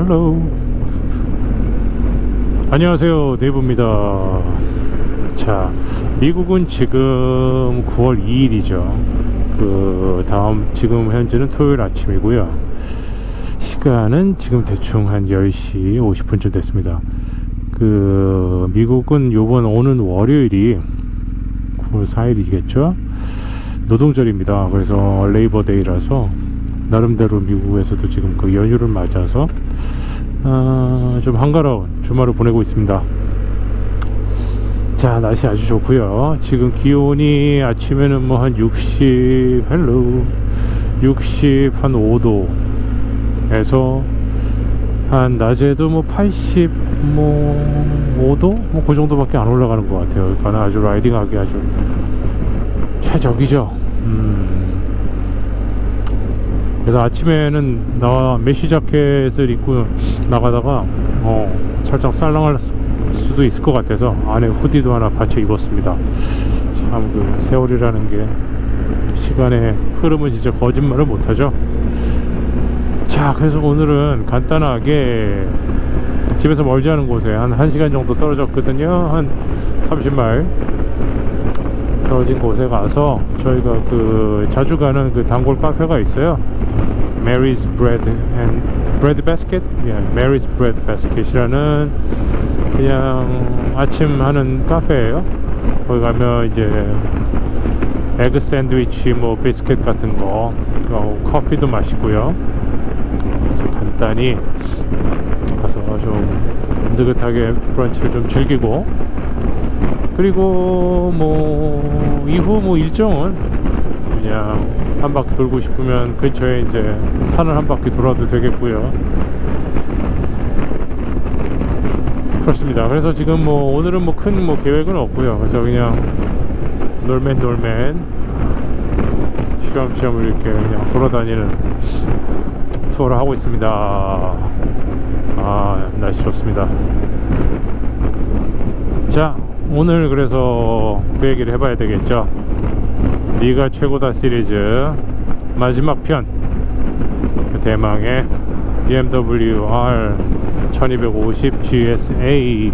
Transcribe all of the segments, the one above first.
헬로 안녕하세요. 네이버입니다. 자 미국은 지금 9월 2일이죠. 그 다음 지금 현재는 토요일 아침이고요. 시간은 지금 대충 한 10시 50분쯤 됐습니다. 그 미국은 요번 오는 월요일이 9월 4일이겠죠? 노동절입니다. 그래서 레이버데이라서 나름대로 미국에서도 지금 그 연휴를 맞아서 아, 좀 한가로운 주말을 보내고 있습니다. 자 날씨 아주 좋고요. 지금 기온이 아침에는 뭐 한 60, 헬로 60 한 5도에서 한 낮에도 뭐 80, 뭐 5도 뭐 그 정도밖에 안 올라가는 것 같아요. 그러니까 아주 라이딩하기 아주 최적이죠. 음. 그래서 아침에는 나 메쉬 자켓을 입고 나가다가 어, 살짝 쌀랑할 수- 수도 있을 것 같아서 안에 후디도 하나 받쳐 입었습니다. 참 그 세월이라는 게 시간의 흐름은 진짜 거짓말을 못하죠. 자, 그래서 오늘은 간단하게 집에서 멀지 않은 곳에 한 1시간 정도 떨어졌거든요. 한 30마일 떨어진 곳에 가서 저희가 그 자주 가는 그 단골 카페가 있어요. Mary's Bread and Bread Basket, 예, Mary's Bread Basket이라는 그냥 아침 하는 카페예요. 거기 가면 이제 에그 샌드위치, 뭐 비스켓 같은 거, 어, 커피도 마시고요. 그래서 간단히 가서 좀 느긋하게 브런치를 좀 즐기고 그리고 뭐 이후 뭐 일정은 그냥 한 바퀴 돌고 싶으면 근처에 이제 산을 한 바퀴 돌아도 되겠고요. 그렇습니다. 그래서 지금 뭐 오늘은 뭐 큰뭐 계획은 없고요. 그래서 그냥 놀맨 놀맨 쉬엄쉬엄 이렇게 그냥 돌아다니는 투어를 하고 있습니다. 아 날씨 좋습니다. 자 오늘 그래서 그 얘기를 해봐야 되겠죠? 네가 최고다 시리즈. 마지막 편. 대망의 BMW R 1250 GSA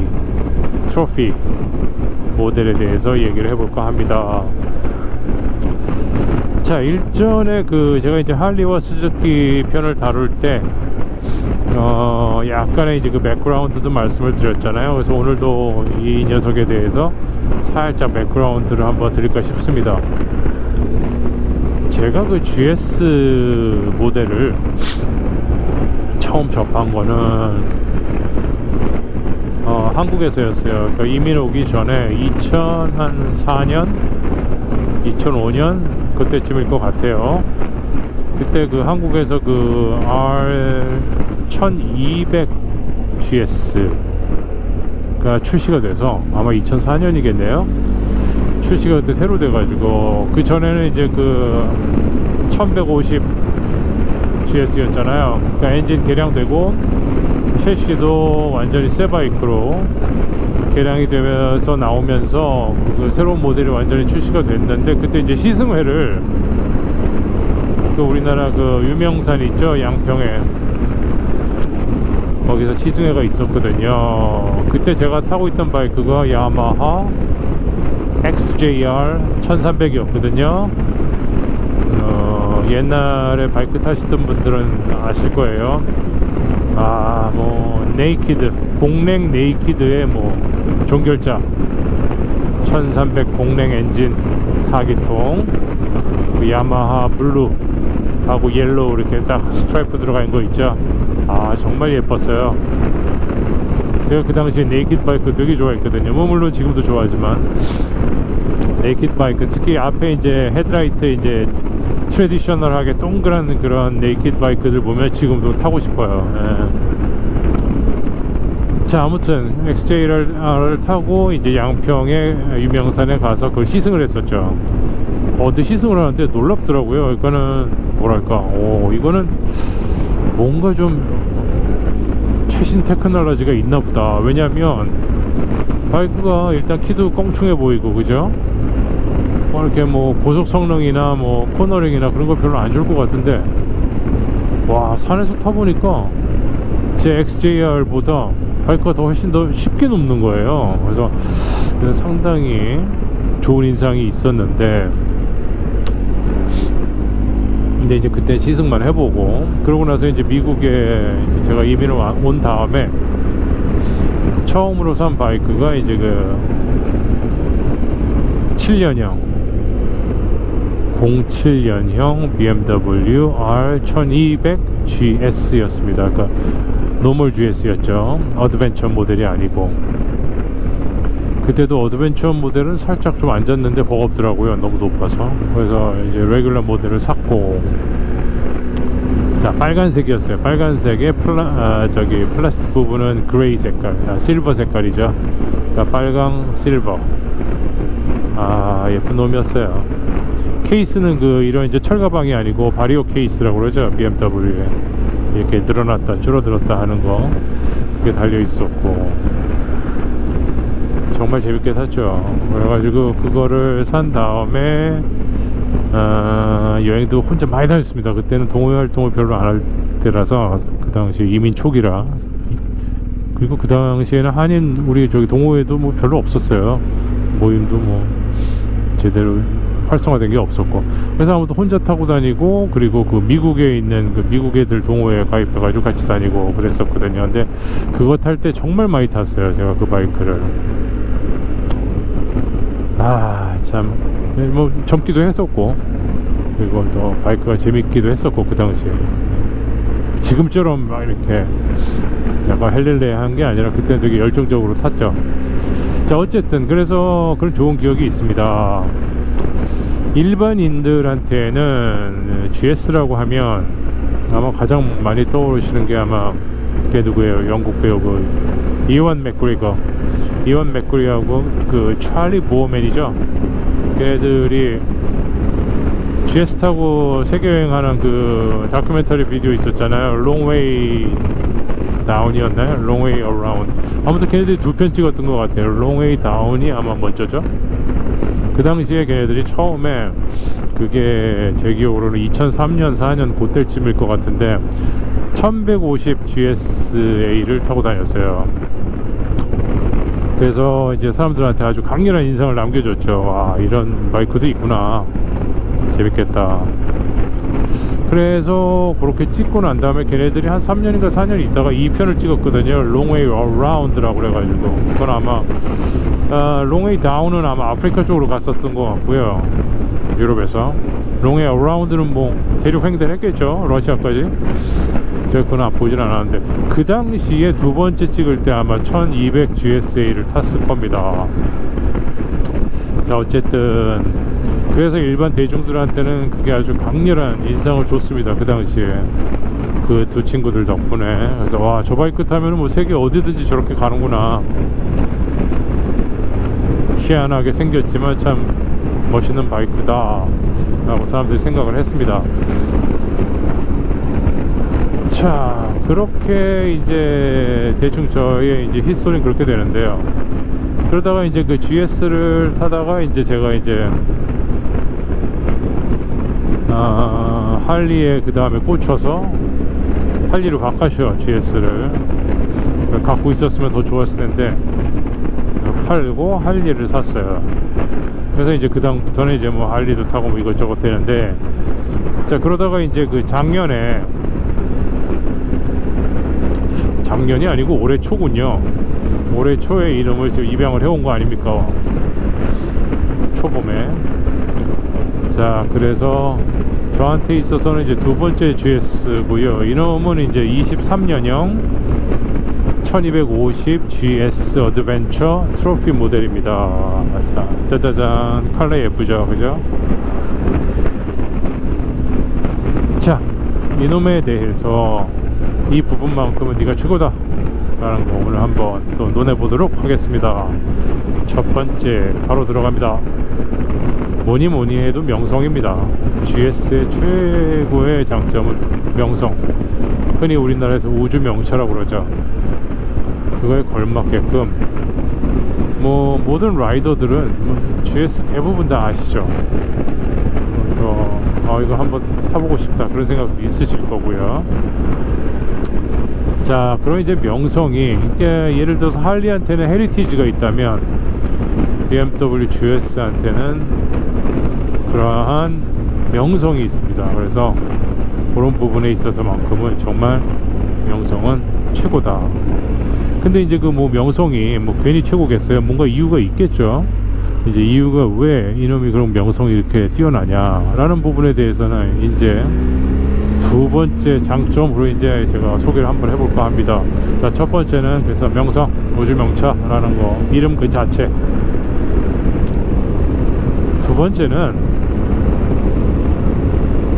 트로피 모델에 대해서 얘기를 해볼까 합니다. 자 일전에 그 제가 이제 할리와 스즈키 편을 다룰 때 어, 약간의 이제 그 백그라운드도 말씀을 드렸잖아요. 그래서 오늘도 이 녀석에 대해서 살짝 백그라운드를 한번 드릴까 싶습니다. 제가 그 GS 모델을 처음 접한 거는 어, 한국에서였어요. 그러니까 이민 오기 전에 2004년, 2005년 그때쯤일 것 같아요. 그때 그 한국에서 그 R 1200 GS가 출시가 돼서 아마 2004년이겠네요. 출시가 그때 새로 돼가지고 그 전에는 이제 그 1150 GS였잖아요. 그러니까 엔진 개량되고 셰시도 완전히 새 바이크로 개량이 되면서 나오면서 그 새로운 모델이 완전히 출시가 됐는데 그때 이제 시승회를 그 우리나라 그 유명산 있죠 양평에 거기서 시승회가 있었거든요. 그때 제가 타고 있던 바이크가 야마하 XJR 1300이었거든요. 어, 옛날에 바이크 타시던 분들은 아실 거예요. 아 뭐 네이키드 공랭 네이키드의 뭐 종결자. 1300 공랭 엔진 4기통. 그 야마하 블루 하고 옐로우 이렇게 딱 스트라이프 들어가 있는 거 있죠 아 정말 예뻤어요. 제가 그 당시에 네이키드 바이크 되게 좋아했거든요. 뭐 물론 지금도 좋아하지만. 네이키드 바이크 특히 앞에 이제 헤드라이트 이제 트레디셔널하게 동그란 그런 네이키드 바이크들 보면 지금도 타고 싶어요. 예. 자 아무튼 XJR을 타고 이제 양평의 유명산에 가서 그걸 시승을 했었죠. 어, 근데 시승을 하는데 놀랍더라고요. 그러니까는 뭐랄까, 오, 이거는 뭔가 좀 최신 테크놀로지가 있나 보다. 왜냐면 바이크가 일단 키도 껑충해 보이고, 그죠? 뭐 이렇게 뭐 고속 성능이나 뭐 코너링이나 그런 거 별로 안 좋을 것 같은데, 와, 산에서 타보니까 제 XJR보다 바이크가 더 훨씬 더 쉽게 눕는 거예요. 그래서 상당히 좋은 인상이 있었는데 근데 이제 그때 시승만 해보고 그러고 나서 이제 미국에 이제 제가 이민을 와- 온 다음에 처음으로 산 바이크가 이제 그 7년형 07년형 BMW R1200 GS였습니다. 그러니까 노멀 GS였죠. 어드벤처 모델이 아니고 그때도 어드벤처 모델은 살짝 좀 앉았는데 버겁더라고요. 너무 높아서. 그래서 이제 레귤러 모델을 샀고 자 빨간색이었어요. 빨간색의 플라 아, 저기 플라스틱 부분은 그레이 색깔, 아, 실버 색깔이죠. 그러니까 빨강 실버. 아 예쁜 놈이었어요. 케이스는 그 이런 이제 철가방이 아니고 바리오 케이스라고 그러죠. BMW에 이렇게 늘어났다 줄어들었다 하는 거 그게 달려 있었고 정말 재밌게 샀죠. 그래가지고 그거를 산 다음에 어, 여행도 혼자 많이 다녔습니다. 그때는 동호회 활동을 별로 안 할 때라서 그 당시 이민 초기라 그리고 그 당시에는 한인 우리 저기 동호회도 뭐 별로 없었어요. 모임도 뭐 제대로 활성화된 게 없었고 그래서 아무도 혼자 타고 다니고 그리고 그 미국에 있는 그 미국 애들 동호회에 가입해 가지고 같이 다니고 그랬었거든요. 근데 그거 탈 때 정말 많이 탔어요. 제가 그 바이크를 아참 뭐 젊기도 했었고 그리고 또 바이크가 재밌기도 했었고 그 당시에 지금처럼 막 이렇게 약간 헬렐레 한 게 아니라 그때 되게 열정적으로 탔죠. 자 어쨌든 그래서 그런 좋은 기억이 있습니다. 일반인들한테는 GS라고 하면 아마 가장 많이 떠오르시는 게 아마 걔 누구예요? 영국 배우 그 이완 맥그리거 이완 맥그리하고 그 찰리 보어맨이죠. 걔들이 GS 타고 세계 여행하는 그 다큐멘터리 비디오 있었잖아요. 롱웨이 다운이었나요? 롱웨이 어라운드. 아무튼 걔네들이 두 편 찍었던 것 같아요. 롱웨이 다운이 아마 먼저죠. 그 당시에 걔네들이 처음에 그게 제 기억으로는 2003년 4년 그때쯤일 것 같은데 1150 GSA를 타고 다녔어요. 그래서 이제 사람들한테 아주 강렬한 인상을 남겨줬죠. 아 이런 바이크도 있구나. 재밌겠다. 그래서 그렇게 찍고 난 다음에 걔네들이 한 3년인가 4년 있다가 2편을 찍었거든요. 롱웨이 어라운드라고 그래가지고 그건 아마 아, 롱웨이 다운은 아마 아프리카 쪽으로 갔었던 것 같고요. 유럽에서 롱웨이 어라운드는 뭐 대륙 횡대를 했겠죠. 러시아까지. 그건 안 보진 않았는데 그 당시에 두 번째 찍을 때 아마 1200 GSA를 탔을 겁니다. 자 어쨌든 그래서 일반 대중들한테는 그게 아주 강렬한 인상을 줬습니다. 그 당시에 그 두 친구들 덕분에 그래서 와 저 바이크 타면은 뭐 세계 어디든지 저렇게 가는구나. 희한하게 생겼지만 참 멋있는 바이크다 라고 사람들이 생각을 했습니다 자 그렇게 이제 대충 저의 이제 히스토리는 그렇게 되는데요 그러다가 이제 그 GS를 타다가 이제 제가 이제 아, 할리에 그 다음에 꽂혀서 할리로 바꿨어요 GS를 갖고 있었으면 더 좋았을 텐데 팔고 할리를 샀어요. 그래서 이제 그 다음부터는 이제 뭐 할리도 타고 뭐 이것저것 되는데 자 그러다가 이제 그 작년에 작년이 아니고 올해 초군요. 올해 초에 이름을 지금 입양을 해온 거 아닙니까? 초봄에. 자 그래서 저한테 있어서는 이제 두 번째 GS고요. 이놈은 이제 23년형 1250 GS 어드벤처 트로피 모델입니다. 자, 짜자잔. 컬러 예쁘죠? 그죠? 자, 이놈에 대해서 이 부분만큼은 네가 최고다. 라는 거 오늘 한번 또 논해보도록 하겠습니다. 첫 번째, 바로 들어갑니다. 뭐니 뭐니 해도 명성입니다. GS의 최고의 장점은 명성. 흔히 우리나라에서 우주 명차라고 그러죠. 그거에 걸맞게끔 뭐 모든 라이더들은 뭐 GS 대부분 다 아시죠. 또 아, 이거 한번 타보고 싶다 그런 생각도 있으실 거고요. 자, 그럼 이제 명성이 이게 예를 들어서 할리한테는 헤리티지가 있다면 BMW GS한테는 그러한 명성이 있습니다. 그래서 그런 부분에 있어서만큼은 정말 명성은 최고다. 근데 이제 그 뭐 명성이 뭐 괜히 최고겠어요? 뭔가 이유가 있겠죠. 이제 이유가 왜 이놈이 그런 명성이 이렇게 뛰어나냐라는 부분에 대해서는 이제 두 번째 장점으로 이제 제가 소개를 한번 해볼까 합니다. 자, 첫 번째는 그래서 명성, 우주명차라는 거, 이름 그 자체. 두 번째는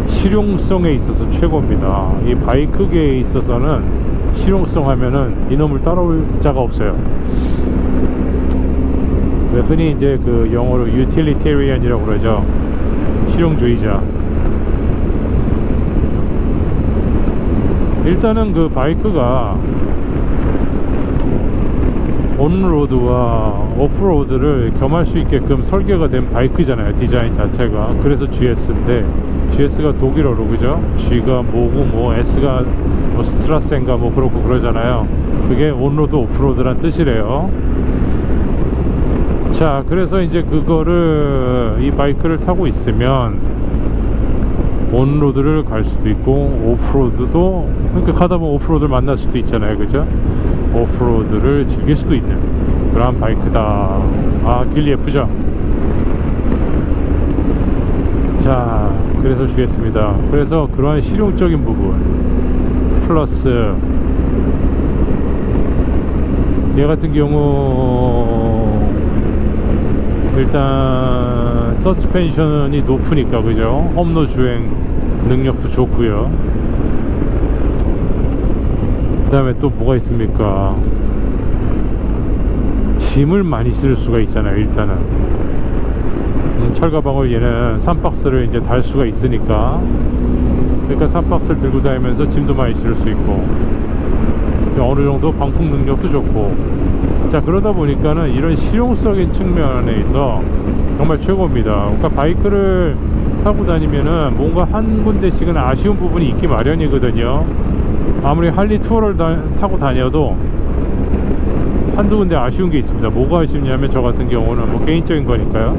실용성에 있어서 최고입니다. 이 바이크계에 있어서는 실용성 하면은 이놈을 따라올 자가 없어요. 왜 흔히 이제 그 영어로 utilitarian이라고 그러죠. 실용주의자. 일단은 그 바이크가 온로드와 오프로드를 겸할 수 있게끔 설계가 된 바이크잖아요 디자인 자체가. 그래서 GS인데 GS가 독일어로 그죠? G가 뭐고 뭐 S가 뭐 스트라센가 뭐 그렇고 그러잖아요. 그게 온로드 오프로드란 뜻이래요. 자 그래서 이제 그거를 이 바이크를 타고 있으면 온로드를 갈 수도 있고 오프로드도 그러니까 가다 보면 오프로드를 만날 수도 있잖아요. 그죠? 오프로드를 즐길 수도 있는 그런 바이크다. 아 길리 예쁘죠? 자 그래서 주겠습니다. 그래서 그러한 실용적인 부분 플러스 얘 같은 경우 일단 서스펜션이 높으니까 그죠? 험로 주행 능력도 좋고요. 그 다음에 또 뭐가 있습니까? 짐을 많이 쓸 수가 있잖아요 일단은. 음, 철가방을 얘는 3박스를 이제 달 수가 있으니까. 그러니까 3박스를 들고 다니면서 짐도 많이 실을 수 있고. 어느 정도 방풍 능력도 좋고 자 그러다 보니까는 이런 실용적인 측면에서 정말 최고입니다. 그러니까 바이크를 타고 다니면은 뭔가 한 군데씩은 아쉬운 부분이 있기 마련이거든요. 아무리 할리 투어를 다, 타고 다녀도 한두 군데 아쉬운 게 있습니다. 뭐가 아쉽냐면 저 같은 경우는 뭐 개인적인 거니까요.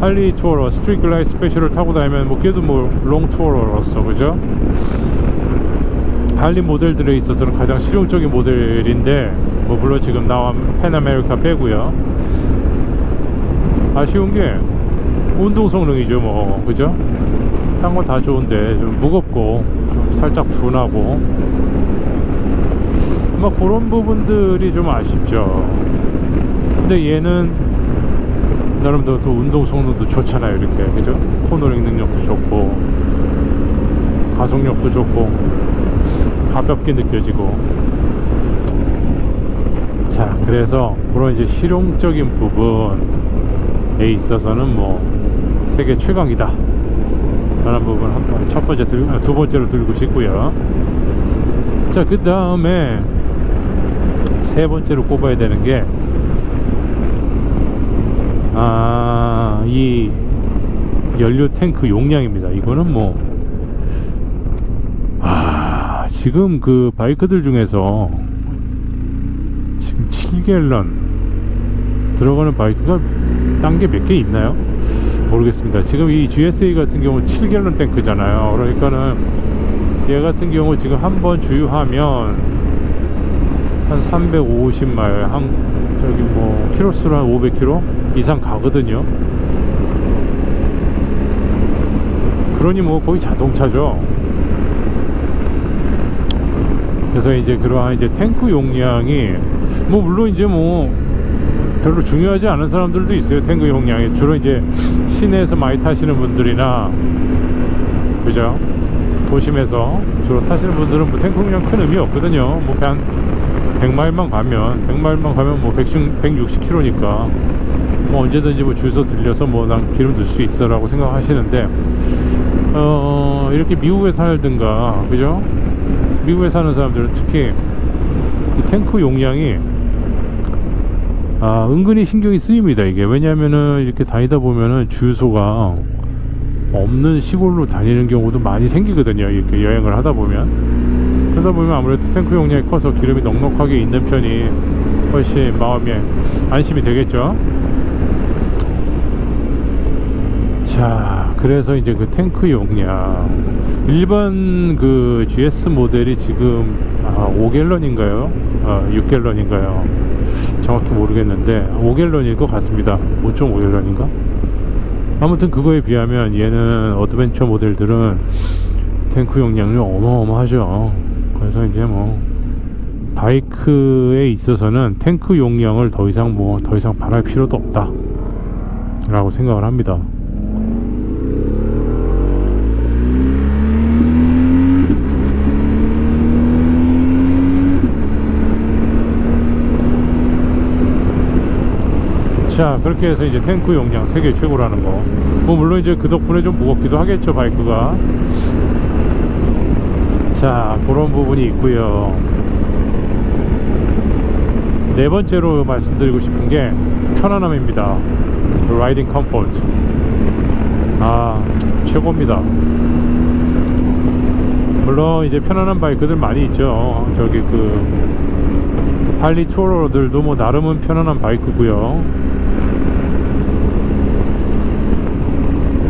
할리 투어러 스트리트 글라이 스페셜을 타고 다니면 뭐 걔도 뭐 롱 투어러로서 그죠 할리 모델들에 있어서는 가장 실용적인 모델인데 뭐 물론 지금 나온 펜아메리카 빼고요. 아쉬운 게 운동 성능이죠 뭐. 그죠? 딴거다 좋은데 좀 무겁고 좀 살짝 둔하고. 막 그런 부분들이 좀 아쉽죠. 근데 얘는 나름대로 또 운동 성능도 좋잖아요 이렇게. 그죠? 코너링 능력도 좋고 가속력도 좋고 가볍게 느껴지고. 자 그래서 그런 이제 실용적인 부분에 있어서는 뭐 세계 최강이다. 라는 부분 한번 첫 번째 들, 아, 두 번째로 들고 싶고요. 자 그 다음에 세 번째로 꼽아야 되는 게 아, 이 연료 탱크 용량입니다. 이거는 뭐, 아, 지금 그 바이크들 중에서 지금 7갤런 들어가는 바이크가 딴 게 몇 개 있나요? 모르겠습니다. 지금 이 GSA 같은 경우 7갤런 탱크잖아요. 그러니까는 얘 같은 경우 지금 한 번 주유하면 한 350마일, 한 저기 뭐 키로수로 한 500km 이상 가거든요. 그러니 뭐 거의 자동차죠. 그래서 이제 그러한 이제 탱크 용량이 뭐 물론 이제 뭐 별로 중요하지 않은 사람들도 있어요. 탱크 용량이 주로 이제 시내에서 많이 타시는 분들이나 그죠? 도심에서 주로 타시는 분들은 뭐 탱크 용량 큰 의미 없거든요. 뭐 그냥 100마일만 가면 100마일만 가면 뭐 110, 160km니까 뭐 언제든지 뭐 주소 들려서 뭐 난 기름 넣을 수 있어 라고 생각하시는데 어 이렇게 미국에 살든가 그죠? 미국에 사는 사람들은 특히 이 탱크 용량이 아 은근히 신경이 쓰입니다 이게 왜냐면은 이렇게 다니다 보면은 주유소가 없는 시골로 다니는 경우도 많이 생기거든요 이렇게 여행을 하다 보면 그러다 보면 아무래도 탱크 용량이 커서 기름이 넉넉하게 있는 편이 훨씬 마음에 안심이 되겠죠. 자, 그래서 이제 그 탱크 용량 일반 그 GS 모델이 지금 아, 5갤런인가요? 아, 6갤런인가요? 정확히 모르겠는데 5갤런일 것 같습니다. 5.5갤런인가? 아무튼 그거에 비하면 얘는 어드벤처 모델들은 탱크 용량이 어마어마하죠. 그래서 이제 뭐 바이크에 있어서는 탱크 용량을 더 이상 뭐 더 이상 바랄 필요도 없다. 라고 생각을 합니다. 자 그렇게 해서 이제 탱크 용량 세계 최고라는 거. 뭐 물론 이제 그 덕분에 좀 무겁기도 하겠죠 바이크가. 자 그런 부분이 있고요. 네 번째로 말씀드리고 싶은 게 편안함입니다. 라이딩 컴포트. 아 최고입니다. 물론 이제 편안한 바이크들 많이 있죠. 저기 그 할리 투어러들도 뭐 나름은 편안한 바이크고요.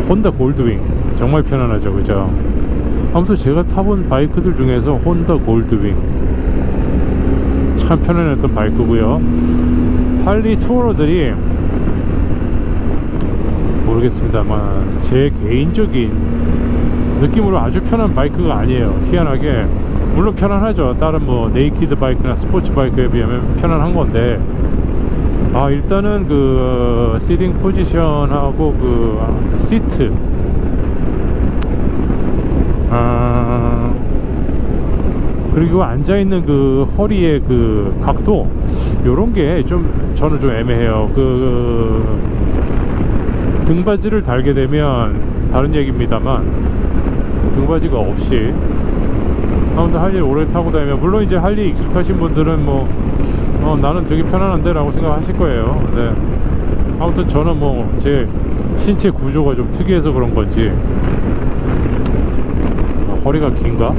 혼다 골드윙 정말 편안하죠, 그죠? 아무튼 제가 타본 바이크들 중에서 혼다 골드윙 참 편안했던 바이크고요. 할리 투어러들이 모르겠습니다만 제 개인적인 느낌으로 아주 편한 바이크가 아니에요. 희한하게 물론 편안하죠. 다른 뭐 네이키드 바이크나 스포츠 바이크에 비하면 편안한 건데 아 일단은 그 시팅 포지션하고 그 아, 시트 아 그리고 앉아 있는 그 허리의 그 각도 요런 게 좀 저는 좀 애매해요. 그 등받이를 달게 되면 다른 얘기입니다만 등받이가 없이 아무튼 할리 오래 타고 다니면 물론 이제 할리 익숙하신 분들은 뭐 어, 나는 되게 편안한데 라고 생각하실 거예요 네. 아무튼 저는 뭐 제 신체 구조가 좀 특이해서 그런 건지 어, 허리가 긴가?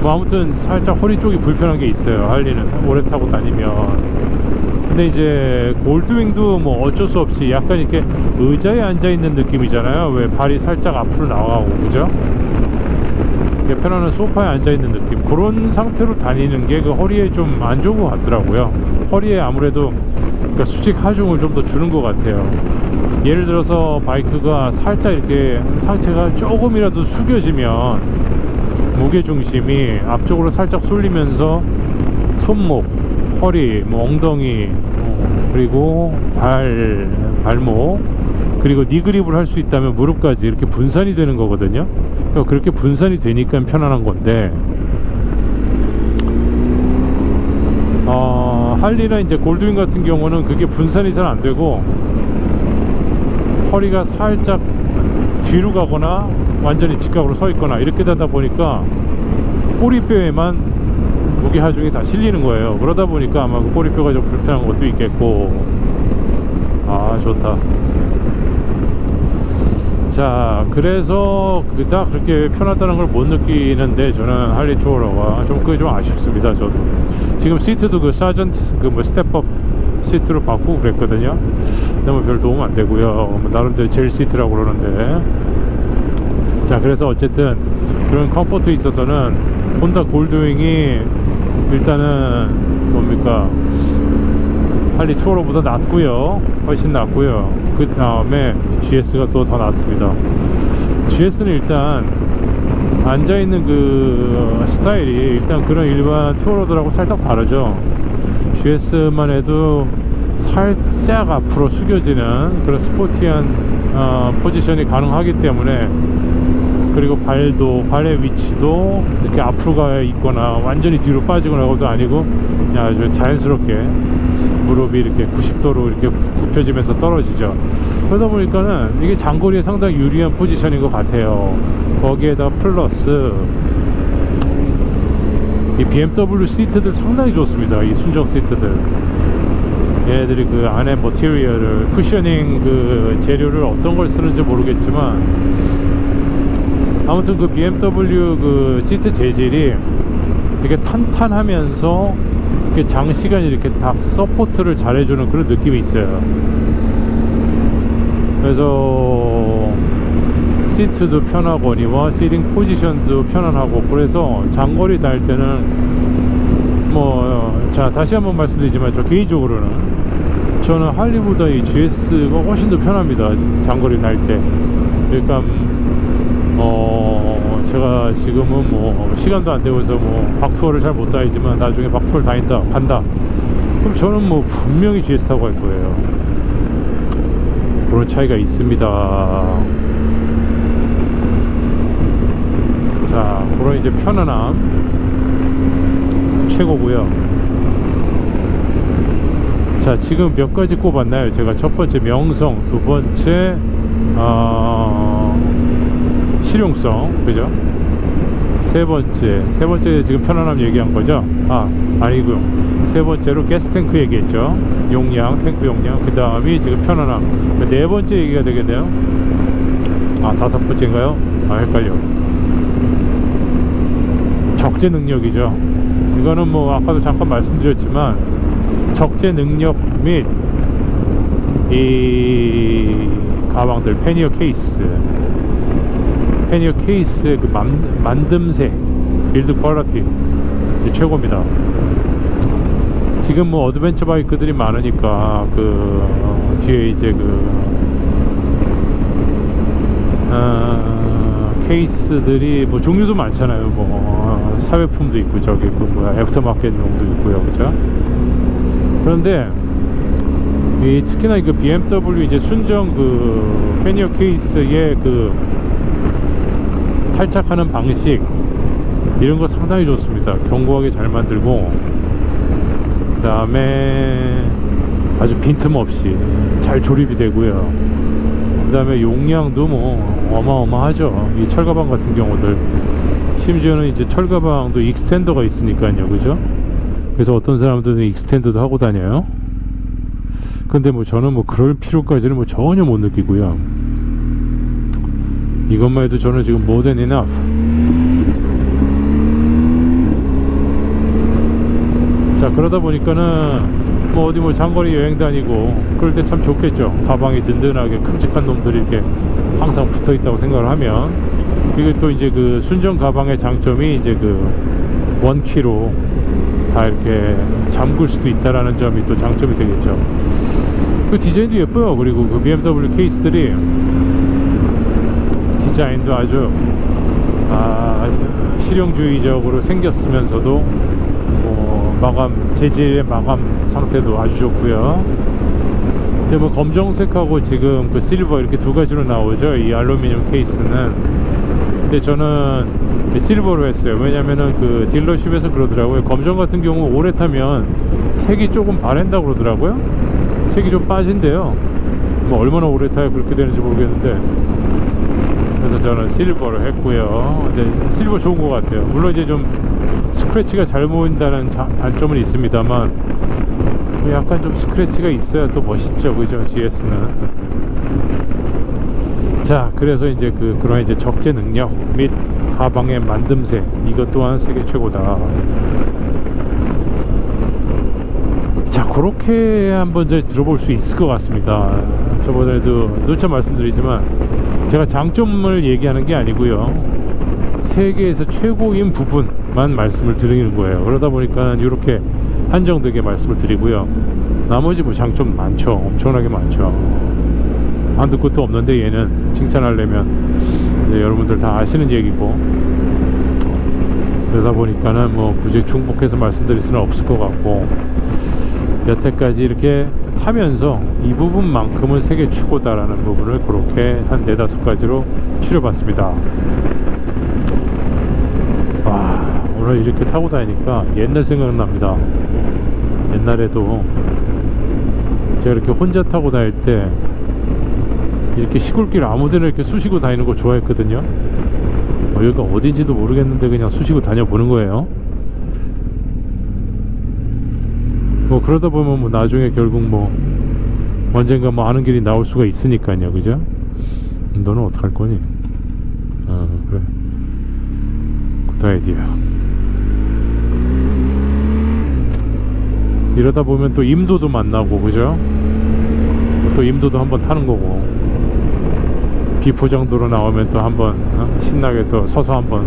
뭐 아무튼 살짝 허리 쪽이 불편한 게 있어요 할리는 오래 타고 다니면 근데 이제 골드윙도 뭐 어쩔 수 없이 약간 이렇게 의자에 앉아 있는 느낌이잖아요 왜 발이 살짝 앞으로 나가고 그죠? 편안한 소파에 앉아 있는 느낌. 그런 상태로 다니는 게 그 허리에 좀 안 좋은 것 같더라고요. 허리에 아무래도 그러니까 수직 하중을 좀 더 주는 것 같아요. 예를 들어서 바이크가 살짝 이렇게 상체가 조금이라도 숙여지면 무게 중심이 앞쪽으로 살짝 쏠리면서 손목, 허리, 뭐 엉덩이 어, 그리고 발, 발목 그리고 니 그립을 할 수 있다면 무릎까지 이렇게 분산이 되는 거거든요. 그렇게 분산이 되니까 편안한 건데 어, 할리나 이제 골드윙 같은 경우는 그게 분산이 잘 안 되고 허리가 살짝 뒤로 가거나 완전히 직각으로 서 있거나 이렇게 되다 보니까 꼬리뼈에만 무게 하중이 다 실리는 거예요. 그러다 보니까 아마 그 꼬리뼈가 좀 불편한 것도 있겠고 아 좋다. 자 그래서 그닥 그렇게 편하다는 걸 못 느끼는데 저는 할리 투어러가 좀 그게 좀 아쉽습니다 저도. 지금 시트도 그 사전트 그뭐 스텝업 시트로 바꾸고 그랬거든요. 뭐별 도움 안 되고요. 뭐 나름대로 젤 시트라고 그러는데. 자 그래서 어쨌든 그런 컴포트에 있어서는 혼다 골드윙이 일단은 뭡니까 할리 투어로보다 낫고요. 훨씬 낫고요. 그 다음에 GS가 또 더 낫습니다. GS는 일단 앉아있는 그 스타일이 일단 그런 일반 투어로드라고 살짝 다르죠. GS만 해도 살짝 앞으로 숙여지는 그런 스포티한 어, 포지션이 가능하기 때문에 그리고 발도 발의 위치도 이렇게 앞으로 가 있거나 완전히 뒤로 빠지거나도 아니고 그냥 아주 자연스럽게 무릎이 이렇게 90도로 이렇게 굽혀지면서 떨어지죠. 그러다 보니까는 이게 장거리에 상당히 유리한 포지션인 것 같아요. 거기에다 플러스 이 BMW 시트들 상당히 좋습니다. 이 순정 시트들. 얘네들이 그 안에 머티리얼을 쿠셔닝 그 재료를 어떤 걸 쓰는지 모르겠지만 아무튼 그 BMW 그 시트 재질이 이게 탄탄하면서 이렇게 장시간 이렇게 딱 서포트를 잘해주는 그런 느낌이 있어요. 그래서 시트도 편하거니와 시팅 포지션도 편안하고 그래서 장거리 다닐 때는 뭐 자 다시 한번 말씀드리지만 저 개인적으로는 저는 할리보다 이 GS가 훨씬 더 편합니다 장거리 다닐 때 그러니까 어 제가 지금은 뭐 시간도 안 되고 해서 뭐 박투어를 잘 못 다니지만 나중에 박투어를 다닌다 간다. 그럼 저는 뭐 분명히 GS 타고 갈 거예요. 그런 차이가 있습니다. 자 그런 이제 편안함. 최고고요. 자 지금 몇 가지 꼽았나요? 제가 첫 번째 명성 두 번째 어, 실용성. 그죠 세 번째 세 번째 지금 편안함 얘기한 거죠? 아 아니고요. 세 번째로 가스 탱크 얘기했죠. 용량 탱크 용량 그 다음이 지금 편안함. 네 번째 얘기가 되겠네요. 아 다섯 번째인가요? 아 헷갈려. 적재 능력이죠. 이거는 뭐 아까도 잠깐 말씀드렸지만 적재 능력 및 이 가방들 패니어 케이스 패니어 케이스의 그 만, 만듦새 빌드 퀄리티 최고입니다. 지금 뭐 어드벤처 바이크들이 많으니까 그 어, 뒤에 이제 그 어, 케이스들이 뭐 종류도 많잖아요. 뭐 어, 사회품도 있고 저기 그 뭐야 애프터마켓용도 있고요. 그죠? 그런데 이 특히나 그 BMW 이제 순정 그 패니어 케이스의 그 탈착하는 방식 이런 거 상당히 좋습니다. 견고하게 잘 만들고 그 다음에 아주 빈틈없이 잘 조립이 되고요. 그 다음에 용량도 뭐 어마어마하죠. 이 철가방 같은 경우들 심지어는 이제 철가방도 익스텐더가 있으니까요, 그죠? 그래서 어떤 사람들은 익스텐더도 하고 다녀요. 근데 뭐 저는 뭐 그럴 필요까지는 뭐 전혀 못 느끼고요. 이것만 해도 저는 지금 more than enough. 자 그러다 보니까는 뭐 어디 뭐 장거리 여행 다니고 그럴 때 참 좋겠죠. 가방이 든든하게 큼직한 놈들이 이렇게 항상 붙어 있다고 생각을 하면 그리고 또 이제 그 순정 가방의 장점이 이제 그 원키로 다 이렇게 잠글 수도 있다라는 점이 또 장점이 되겠죠. 그 디자인도 예뻐요. 그리고 그 BMW 케이스들이 디자인도 아주 아, 실용주의적으로 생겼으면서도 뭐 마감 재질의 마감 상태도 아주 좋고요. 지금 뭐 검정색하고 지금 그 실버 이렇게 두 가지로 나오죠. 이 알루미늄 케이스는. 근데 저는 실버로 했어요. 왜냐면은 그 딜러십에서 그러더라고요. 검정 같은 경우 오래 타면 색이 조금 바랜다 고 그러더라고요. 색이 좀 빠진대요. 뭐 얼마나 오래 타야 그렇게 되는지 모르겠는데. 그래서 저는 실버로 했고요. 이제 실버 좋은 것 같아요. 물론 이제 좀 스크래치가 잘 보인다는 자, 단점은 있습니다만 뭐 약간 좀 스크래치가 있어야 또 멋있죠, 그죠? GS는. 자, 그래서 이제 그 그런 이제 적재 능력 및 가방의 만듦새 이것 또한 세계 최고다. 자, 그렇게 한번 들어볼 수 있을 것 같습니다. 저번에도 누차 말씀드리지만 제가 장점을 얘기하는 게 아니고요. 세계에서 최고인 부분만 말씀을 드리는 거예요. 그러다 보니까 이렇게 한정되게 말씀을 드리고요. 나머지 뭐 장점 많죠. 엄청나게 많죠. 한두 끝도 없는데 얘는 칭찬하려면 여러분들 다 아시는 얘기고 그러다 보니까는 뭐 굳이 중복해서 말씀드릴 수는 없을 것 같고 여태까지 이렇게 타면서 이 부분만큼은 세계 최고다라는 부분을 그렇게 한 네다섯 가지로 추려봤습니다. 와 오늘 이렇게 타고 다니니까 옛날 생각납니다. 옛날에도 제가 이렇게 혼자 타고 다닐 때 이렇게 시골길 아무데나 이렇게 쑤시고 다니는 거 좋아했거든요. 어, 여기가 어딘지도 모르겠는데 그냥 쑤시고 다녀보는 거예요. 뭐 그러다 보면 뭐 나중에 결국 뭐 언젠가 뭐 아는 길이 나올 수가 있으니까요, 그죠? 너는 어떡할 거니? 어, 그래. 굿 아이디어. 이러다 보면 또 임도도 만나고 그죠? 또 임도도 한번 타는 거고 비포장도로 나오면 또 한번 어? 신나게 또 서서 한번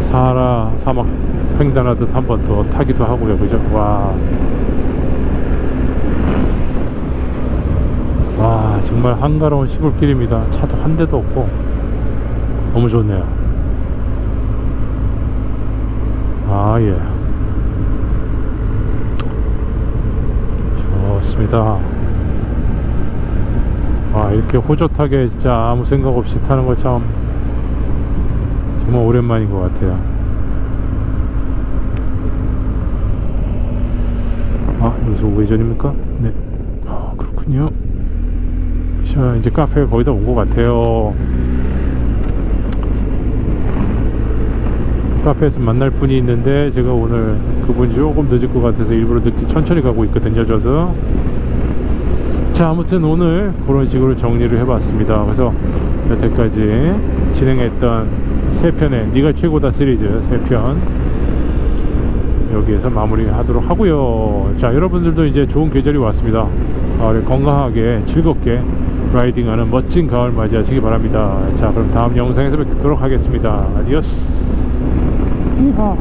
사하라 사막 횡단하듯 한번 또 타기도 하고요. 그죠? 와. 와 정말 한가로운 시골길입니다. 차도 한 대도 없고. 너무 좋네요. 아 예. 좋습니다. 아 이렇게 호젓하게 진짜 아무 생각 없이 타는 거 참 정말 오랜만인 것 같아요 아 여기서 우회전입니까? 네. 아, 그렇군요. 자 이제 카페 거의 다 온 것 같아요. 카페에서 만날 분이 있는데 제가 오늘 그분이 조금 늦을 것 같아서 일부러 늦게 천천히 가고 있거든요 저도. 자 아무튼 오늘 그런 식으로 정리를 해봤습니다. 그래서 여태까지 진행했던 세 편의 네가 최고다 시리즈 세편 여기에서 마무리하도록 하고요. 자 여러분들도 이제 좋은 계절이 왔습니다. 가을에 건강하게 즐겁게 라이딩하는 멋진 가을 맞이하시기 바랍니다. 자 그럼 다음 영상에서 뵙도록 하겠습니다. 아디오스. 이하